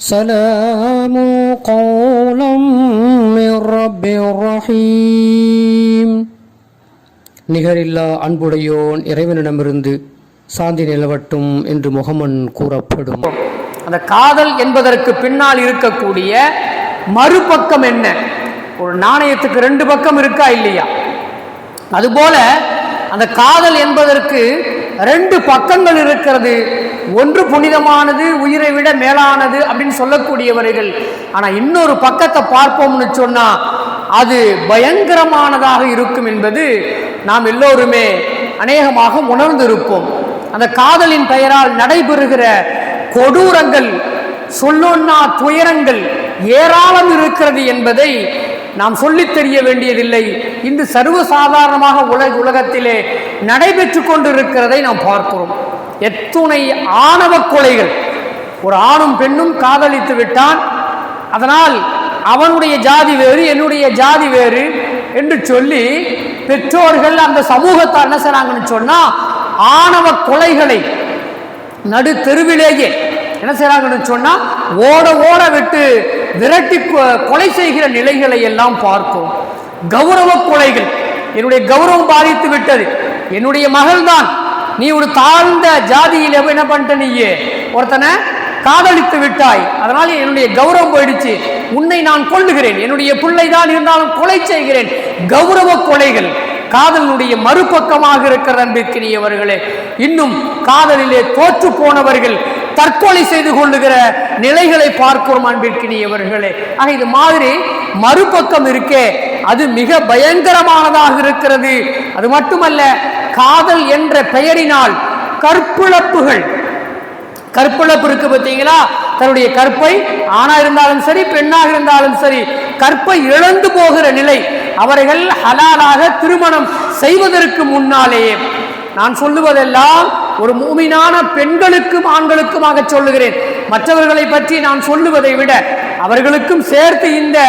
سلام قولا من رب رحيم நிகரில்லா அன்புடையோன் இறைவனிடமிருந்து சாந்தி நிலவட்டும் என்று முகமன் கூறப்படும் அந்த காதல் என்பதற்கு பின்னால் இருக்கக்கூடிய மறுபக்கம் என்ன ஒரு நாணயத்துக்கு ரெண்டு பக்கம் இருக்கா இல்லையா அதுபோல அந்த காதல் என்பதற்கு ரெண்டு பக்கங்கள் இருக்கிறது. ஒன்று புனிதமானது உயிரை விட மேலானது அப்படின்னு சொல்லக்கூடியவர்கள். ஆனால் இன்னொரு பக்கத்தை பார்ப்போம்னு சொன்னால் அது பயங்கரமானதாக இருக்கும் என்பது நாம் எல்லோருமே அநேகமாக உணர்ந்திருப்போம். அந்த காதலின் பெயரால் நடைபெறுகிற கொடூரங்கள் சொல்லொன்னா துயரங்கள் ஏராளம் இருக்கிறது என்பதை நாம் சொல்லித் தெரிய வேண்டியதில்லை. இன்று சர்வசாதாரணமாக உலக உலகத்திலே நடைபெற்று கொண்டிருக்கிறதை நாம் பார்க்கிறோம். எத்துணை ஆணவ கொலைகள். ஒரு ஆணும் பெண்ணும் காதலித்து விட்டான். அதனால் அவனுடைய ஜாதி வேறு என்னுடைய ஜாதி வேறு என்று சொல்லி பெற்றோர்கள் அந்த சமூகத்தார் என்ன செய்றாங்கன்னு சொன்னா ஆணவ கொலைகளை நடு தெருவிலேயே என்ன செய்றாங்கன்னு சொன்னா ஓட ஓட விட்டு விரட்டி கொ- கொலை செய்கிற நிலைகளை எல்லாம் பார்க்கும் கௌரவ கொலைகள். என்னுடைய கௌரவம் பாதித்து விட்டது. என்னுடைய மகள்தான். நீ ஒரு தாழ்ந்த ஜாதியில் என்ன பண்ணிட்ட நீயே? ஒருத்தனை காதலித்து விட்டாய். அதனால் என்னுடைய கௌரவம் போயிடுச்சு. உன்னை நான் கொள்ளுகிறேன் என்னுடைய பிள்ளை தான் இருந்தாலும் கொலை செய்கிறேன். கௌரவ கொலைகள். காதலினுடைய மறுபக்கமாக இருக்கிற அன்பிற்கினியவர்களே இன்னும் காதலிலே தோற்று போனவர்கள் தற்கொலை செய்து கொள்ளுகிற நிலைகளை பார்க்கிறோம் அன்பிற்கினியவர்களே ஆக இது மாதிரி மறுபக்கம் இருக்கே அது மிக பயங்கரமானதாக இருக்கிறது. அது மட்டுமல்ல காதல் என்ற பெயரினால் கற்பிழப்புகள். கற்பிழப்பு இருக்கு பார்த்தீங்களா? தன்னுடைய கற்பை ஆணா இருந்தாலும் சரி பெண்ணாக இருந்தாலும் சரி கற்பை இழந்து போகிற நிலை அவர்கள் ஹலாலாக திருமணம் செய்வதற்கு முன்னாலேயே. நான் சொல்லுவதெல்லாம் ஒரு மூமினான பெண்களுக்கும் ஆண்களுக்குமாக சொல்லுகிறேன். மற்றவர்களை பற்றி நான் சொல்லுவதை விட அவர்களுக்கும் சேர்த்து இந்த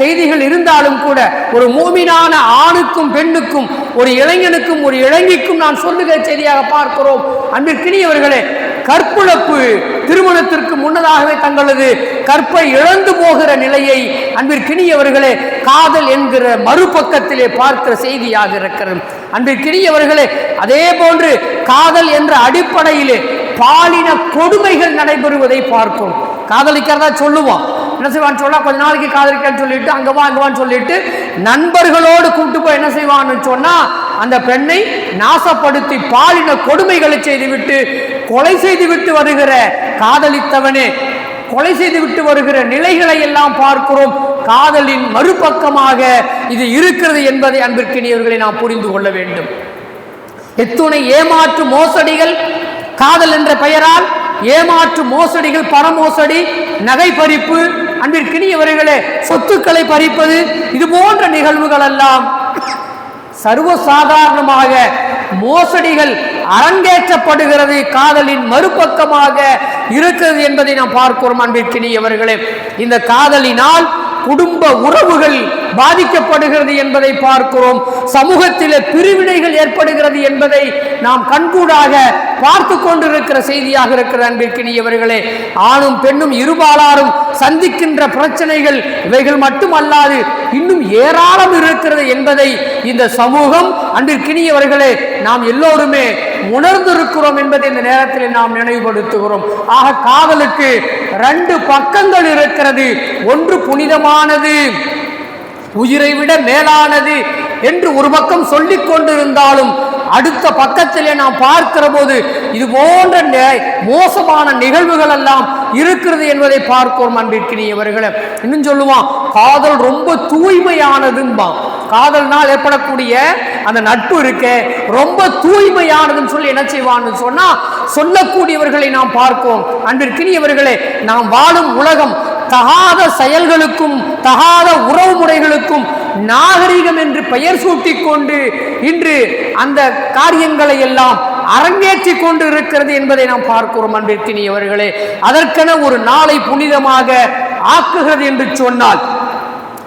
செய்திகள் இருந்தாலும் கூட ஒரு மூமினான ஆணுக்கும் பெண்ணுக்கும் ஒரு இளைஞனுக்கும் ஒரு இளைஞிக்கும் நான் சொல்லுகிற செய்தியாக பார்க்கிறோம். அன்பிற்கினியவர்களே கற்புழப்பு திருமணத்திற்கு முன்னதாகவே தங்களது கற்பை இழந்து போகிற நிலையை அன்பிற்கினியவர்களே காதல் என்கிற மறுபக்கத்திலே பார்க்கிற செய்தியாக இருக்கிறது. அன்பிற்கினியவர்களே அதே போன்று காதல் என்ற அடிப்படையிலே பாலின கொடுமைகள் நடைபெறுவதை பார்க்கும். காதலிக்கிறதா சொல்லுவோம். என்ன செய்வான்னு சொன்னால் கொஞ்ச நாளைக்கு காதலிக்கன்னு சொல்லிட்டு அங்க வா அங்க வான்னு சொல்லிட்டு நண்பர்களோடு கூப்பிட்டு போய் என்ன செய்வான்னு சொன்னா அந்த பெண்ணை நாசப்படுத்தி பாலின கொடுமைகளை செய்துவிட்டு கொலை செய்துவிட்டு வருகிற காதலித்தவனே கொலை செய்துவிட்டு வருகிற நிலைகளை எல்லாம் பார்க்கிறோம். காதலின் மறுபக்கமாக இது இருக்கிறது என்பதை அன்பிற்கினியவர்களை நாம் புரிந்து கொள்ள வேண்டும். எத்துணை ஏமாற்று மோசடிகள் காதல் என்ற பெயரால் ஏமாற்று மோசடிகள் பண மோசடி நகை பறிப்பு அன்பிற்கினியவர்களே சொத்துக்களை பறிப்பது இது போன்ற நிகழ்வுகள் எல்லாம் சர்வசாதாரணமாக மோசடிகள் அரங்கேற்றப்படுகிறது காதலின் மறுபக்கமாக இருக்கிறது என்பதை நாம் பார்க்கிறோம் அன்பிற்கினியவர்களே. இந்த காதலினால் குடும்ப உறவுகள் பாதிக்கப்படுகிறது என்பதை பார்க்கிறோம். சமூகத்திலே பிரிவினைகள் ஏற்படுகிறது என்பதை நாம் கண்கூடாக பார்த்து கொண்டிருக்கிற செய்தியாக இருக்கிற அன்பிற்கினியவர்களே ஆணும் பெண்ணும் இருபாலாரும் சந்திக்கின்ற பிரச்சனைகள் இவைகள் மட்டுமல்லாது இன்னும் ஏராளம் இருக்கிறது என்பதை இந்த சமூகம் அன்பிற்கினியவர்களே நாம் எல்லோருமே உணர்ந்திருக்கிறோம் என்பதை இந்த நேரத்தில் நாம் நினைவுபடுத்துகிறோம். ஆக காதலுக்கு ரெண்டு பக்கங்கள் இருக்கிறது. ஒன்று புனிதமானது உயிரை விட மேலானது என்று ஒரு பக்கம் சொல்லிக் கொண்டிருந்தாலும் அடுத்த பக்கத்திலே நாம் பார்க்கிற போது இது போன்ற மோசமான நிகழ்வுகள் எல்லாம் இருக்கிறது என்பதை பார்க்கிறோம் அன்பிற்கினியவர்களை. இன்னும் சொல்லுவான் காதல் ரொம்ப தூய்மையானதும்பான். காதல்னால் ஏற்படக்கூடிய அந்த நட்பு இருக்கு ரொம்ப தூய்மையானதுன்னு சொல்லி என்ன செய்வான்னு சொன்னா சொல்லக்கூடியவர்களை நாம் பார்க்கிறோம் அன்பிற்கினியவர்களே நாம் வாழும் உலகம் தகாத செயல்களுக்கும் தகாத உறவு முறைகளுக்கும் நாகரிகம் என்று பெயர் சூட்டிக் கொண்டு இன்று அந்த காரியங்களை எல்லாம் அரங்கேற்றி கொண்டு இருக்கிறது என்பதை நாம் பார்க்கிறோம் அன்பிற்கினியவர்களே. அதற்கென ஒரு நாளை புனிதமாக ஆக்குகிறது என்று சொன்னால்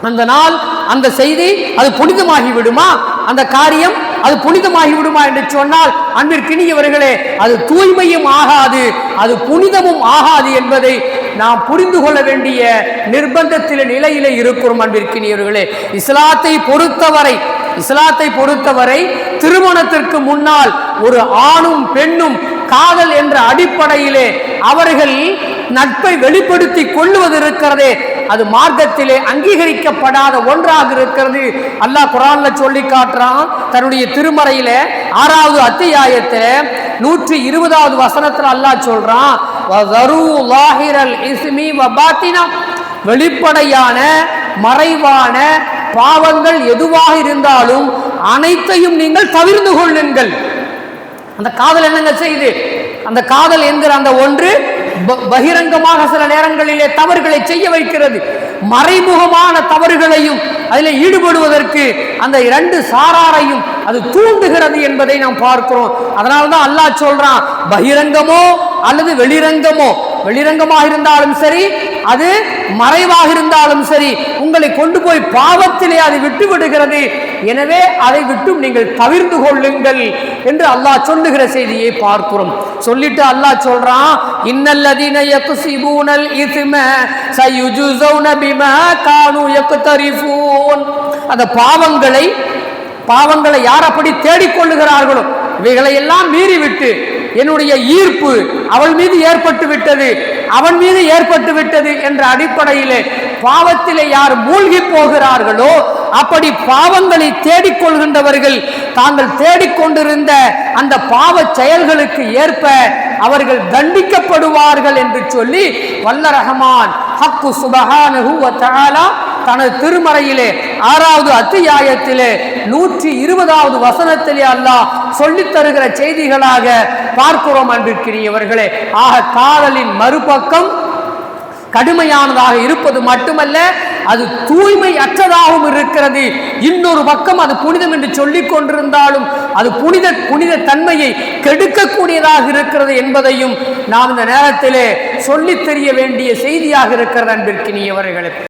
அந்த நாள் அந்த செய்தி அது புனிதமாகி விடுமா அந்த காரியம் அது புனிதமாகி விடுமா என்று சொன்னால் அன்பிற்கினியவர்களே அது தூய்மையும் ஆகாது அது புனிதமும் ஆகாது என்பதை நாம் புரிந்து கொள்ள வேண்டிய நிர்பந்தத்தில் நிலையிலே இருக்கிறோம் அன்பிற்கினியவர்களே இஸ்லாத்தை பொறுத்தவரை இஸ்லாத்தை பொறுத்தவரை திருமணத்திற்கு முன்னால் ஒரு ஆணும் பெண்ணும் காதல் என்ற அடிப்படையிலே அவர்கள் நட்பை வெளிப்படுத்தி கொள்ளுவது இருக்கிறதே அது மார்க்கத்திலே அங்கீகரிக்கப்படாத ஒன்றாக இருக்கிறது. அல்லாஹ் குரான்ல சொல்லி காட்டுறான் தன்னுடைய திருமறையில ஆறாவது அத்தியாயத்தில் நூற்றி இருபதாவது வசனத்தில் அல்லாஹ் சொல்றான் வெளிப்படையான மறைவான பாவங்கள் எதுவாக இருந்தாலும் அனைத்தையும் நீங்கள் தவிர்ந்து கொள்ளுங்கள். அந்த காதல் என்னங்க செய்யுது அந்த காதல் என்கிற அந்த ஒன்று பகிரங்கமாக சில நேரங்களிலே தவறுகளை செய்ய வைக்கிறது. மறைமுகமான தவறுகளையும் அதில் ஈடுபடுவதற்கு அந்த இரண்டு சாராரையும் அது தூண்டுகிறது என்பதை நாம் பார்க்கிறோம். அதனால தான் அல்லாஹ் சொல்றான் பகிரங்கமோ அல்லது வெளிரங்கமோ? வெளிரங்கமாக இருந்தாலும் சரி அது மறைவாக இருந்தாலும் சரி உங்களை கொண்டு போய் பாவத்திலே அது விட்டு விடுகிறது எனவே அதை விட்டும் நீங்கள் தவிர்த்து கொள்ளுங்கள் என்று அல்லாஹ் சொல்லுகிற செய்தியை பார்க்கிறோம். சொல்லிட்டு அல்லாஹ் சொல்றான் இன்னல்லதீன யக்ஸிபூனல் இஸ்ம சயுஜுஸௌன பிமா கானு யக்தரிஃபூன். அந்த பாவங்களை பாவங்களை யார் அப்படி தேடிக்கொள்ளுகிறார்களோ இவைகளை எல்லாம் மீறிவிட்டு என்னுடைய ஈர்ப்பு அவள் மீது ஏற்பட்டு விட்டது அவன் மீது ஏற்பட்டு விட்டது என்ற அடிப்படையிலே பாவத்திலே யார் மூழ்கி போகிறார்களோ அப்படி பாவங்களை தேடிக்கொள்கின்றவர்கள் தாங்கள் தேடிக்கொண்டிருந்த அந்த பாவ செயல்களுக்கு ஏற்ப அவர்கள் தண்டிக்கப்படுவார்கள் என்று சொல்லி வல்ல ரஹமான் ஹக்கு சுபஹானு தனது திருமறையிலே ஆறாவது அத்தியாயத்திலே நூற்றி இருபதாவது வசனத்திலே அல்லாஹ் சொல்லித் தருகிற செய்திகளாக பார்க்கிறோம் அன்பிற்கினியவர்களே. ஆக காதலின் மறுபக்கம் கடுமையானதாக இருப்பது மட்டுமல்ல அது தூய்மை அற்றதாகவும் இருக்கிறது. இன்னொரு பக்கம் அது புனிதம் என்று சொல்லிக் கொண்டிருந்தாலும் அது புனித புனித தன்மையை கெடுக்கக்கூடியதாக இருக்கிறது என்பதையும் நாம் இந்த நேரத்திலே சொல்லித் தெரிய வேண்டிய செய்தியாக இருக்கிறது அன்பிற்கினியவர்களுக்கு